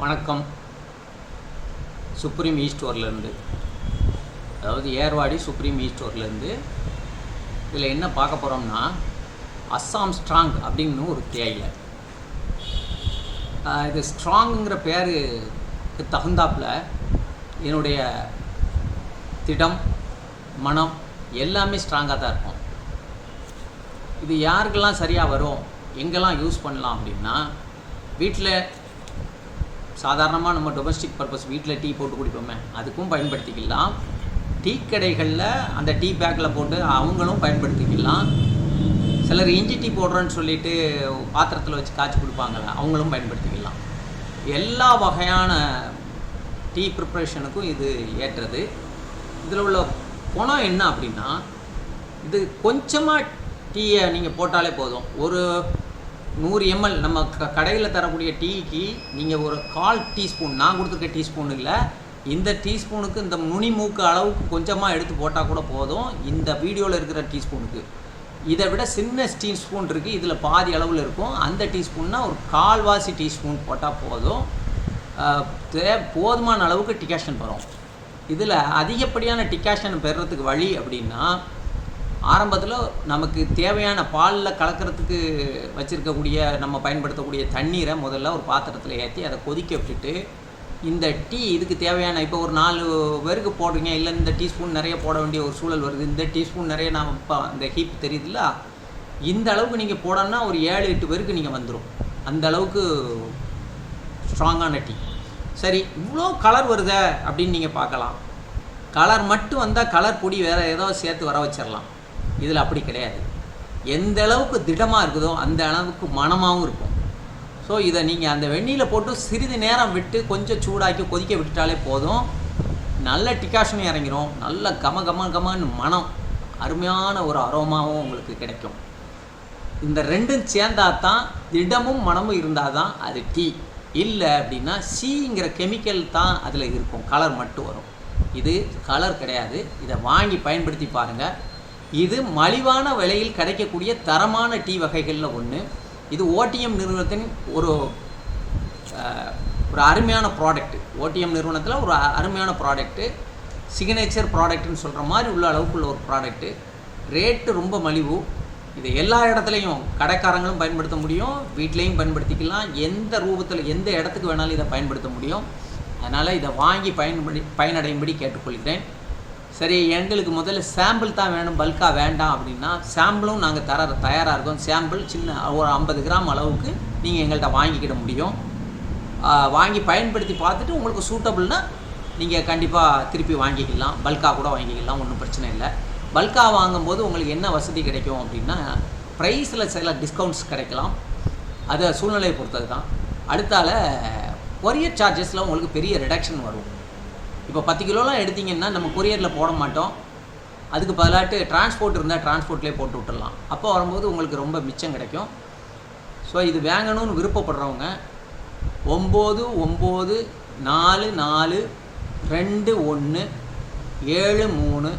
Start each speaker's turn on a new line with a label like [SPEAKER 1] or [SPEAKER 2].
[SPEAKER 1] வணக்கம். சுப்ரீம் ஈ ஸ்டோர்லேருந்து அதாவது ஏர்வாடி சுப்ரீம் ஈ ஸ்டோர்லேருந்து இதில் என்ன பார்க்க போகிறோம்னா அஸ்ஸாம் ஸ்ட்ராங் அப்படின்னு ஒரு தேயிலை. இது ஸ்ட்ராங்குங்கிற பேருக்கு தகுந்தாப்புல என்னுடைய திடம் மனம் எல்லாமே ஸ்ட்ராங்காக தான் இருக்கும். இது யாருக்கெல்லாம் சரியாக வரும் எங்கெல்லாம் யூஸ் பண்ணலாம் அப்படின்னா வீட்டில் சாதாரணமாக நம்ம டொமஸ்டிக் பர்பஸ் வீட்டில் டீ போட்டு குடிப்போமே அதுக்கும் பயன்படுத்திக்கலாம். டீ கடைகளில் அந்த டீ பேக்கில் போட்டு அவங்களும் பயன்படுத்திக்கலாம். சிலர் இஞ்சி டீ போடுறோன்னு சொல்லிட்டு பாத்திரத்தில் வச்சு காய்ச்சி கொடுப்பாங்களே அவங்களும் பயன்படுத்திக்கலாம். எல்லா வகையான டீ ப்ரிப்ரேஷனுக்கும் இது ஏற்றது. இதில் உள்ள குணம் என்ன அப்படின்னா இது கொஞ்சமாக டீயை நீங்கள் போட்டாலே போதும். ஒரு நூறு எம்எல் நம்ம க கடையில் தரக்கூடிய டீக்கு நீங்கள் ஒரு கால் டீஸ்பூன் நான் கொடுத்துருக்க டீஸ்பூன் இல்லை இந்த டீஸ்பூனுக்கு இந்த நுனி மூக்கு அளவுக்கு கொஞ்சமாக எடுத்து போட்டால் கூட போதும் இந்த வீடியோவில் இருக்கிற டீஸ்பூனுக்கு. இதை விட சின்ன டீஸ்பூன் இருக்குது இதில் பாதி அளவில் இருக்கும் அந்த டீஸ்பூன்னா ஒரு கால்வாசி டீஸ்பூன் போட்டால் போதும். தே போதுமான அளவுக்கு டிகாஷன் வரும். இதில் அதிகப்படியான டிகாஷன் பெறுறதுக்கு வழி அப்படின்னா ஆரம்பத்தில் நமக்கு தேவையான பாலில் கலக்கிறதுக்கு வச்சுருக்கக்கூடிய நம்ம பயன்படுத்தக்கூடிய தண்ணீரை முதல்ல ஒரு பாத்திரத்தில் ஏற்றி அதை கொதிக்க விட்டுட்டு இந்த டீ இதுக்கு தேவையான இப்போ ஒரு நாலு பேருக்கு போடுறீங்க இல்லை இந்த டீஸ்பூன் நிறைய போட வேண்டிய ஒரு சூழல் வருது இந்த டீஸ்பூன் நிறைய நாம் இப்போ இந்த ஹீப் தெரியுதுல்ல இந்த அளவுக்கு நீங்கள் போடணும்னா ஒரு ஏழு எட்டு பேருக்கு நீங்கள் வந்துடும் அந்த அளவுக்கு ஸ்ட்ராங்கான டீ. சரி இவ்வளோ கலர் வருதே அப்படின்னு நீங்கள் பார்க்கலாம். கலர் மட்டும் வந்தால் கலர் பொடி வேறு ஏதோ சேர்த்து வர வச்சிடலாம் இதில் அப்படி கிடையாது. எந்த அளவுக்கு திடமாக இருக்குதோ அந்த அளவுக்கு மனமாகவும் இருக்கும். ஸோ இதை நீங்கள் அந்த வெந்நீரில் போட்டு சிறிது நேரம் விட்டு கொஞ்சம் சூடாக்கி கொதிக்க விட்டுட்டாலே போதும். நல்ல டிகாஷனும் இறங்கிரும். நல்ல கம கம கமன்னு மனம் அருமையான ஒரு அரோமாவும் உங்களுக்கு கிடைக்கும். இந்த ரெண்டும் சேர்ந்தா தான் திடமும் மனமும் இருந்தால் தான் அது டீ. இல்லை அப்படின்னா சீங்கிற கெமிக்கல் தான் அதில் இருக்கும். கலர் மட்டும் வரும். இது கலர் கிடையாது. இதை வாங்கி பயன்படுத்தி பாருங்கள் இது மலிவான விலையில் கிடைக்கக்கூடிய தரமான டீ வகைகளில் ஒன்று இது ஓடிஎம் நிறுவனத்தின் ஒரு ஒரு அருமையான ப்ராடக்ட் ஓடிஎம் நிறுவனத்தில் ஒரு அருமையான ப்ராடக்ட்டு சிக்னேச்சர் ப்ராடக்ட்னு சொல்கிற மாதிரி உள்ள அளவுக்குள்ள ஒரு ப்ராடக்ட்டு ரேட்டு ரொம்ப மலிவு. இது எல்லா இடத்துலையும் கடைக்காரங்களும் பயன்படுத்த முடியும். வீட்லேயும் பயன்படுத்திக்கலாம். எந்த ரூபத்தில் எந்த இடத்துக்கு வேணாலும் இதை பயன்படுத்த முடியும். அதனால் இதை வாங்கி பயன்படி பயனடையும்படி கேட்டுக்கொள்கிறேன். சரி எங்களுக்கு முதல்ல சாம்பிள் தான் வேணும் பல்காக வேண்டாம் அப்படின்னா சாம்பிளும் நாங்கள் தர தயாராக இருக்கோம். சாம்பிள் சின்ன ஒரு ஐம்பது கிராம் அளவுக்கு நீங்கள் எங்கள்கிட்ட வாங்கிக்கிட முடியும். வாங்கி பயன்படுத்தி பார்த்துட்டு உங்களுக்கு சூட்டபுள்னா நீங்கள் கண்டிப்பாக திருப்பி வாங்கிக்கலாம். பல்காக கூட வாங்கிக்கலாம் ஒன்றும் பிரச்சனை இல்லை. பல்காக வாங்கும்போது உங்களுக்கு என்ன வசதி கிடைக்கும் அப்படின்னா ப்ரைஸில் சில டிஸ்கவுண்ட்ஸ் கிடைக்கலாம். அது சூழ்நிலையை பொறுத்தது தான். அடுத்தால கொரியர் சார்ஜஸில் உங்களுக்கு பெரிய ரிடக்ஷன் வரும். இப்போ பத்து கிலோலாம் எடுத்தீங்கன்னா நம்ம கொரியரில் போட மாட்டோம். அதுக்கு பதிலாட்டு டிரான்ஸ்போர்ட் இருந்தால் டிரான்ஸ்போர்ட்லேயே போட்டு விட்டுடலாம். அப்போ வரும்போது உங்களுக்கு ரொம்ப மிச்சம் கிடைக்கும். ஸோ இது வாங்கணும்னு விருப்பப்படுறவங்க ஒம்பது ஒம்பது நாலு நாலு ரெண்டு ஒன்று ஏழு மூணு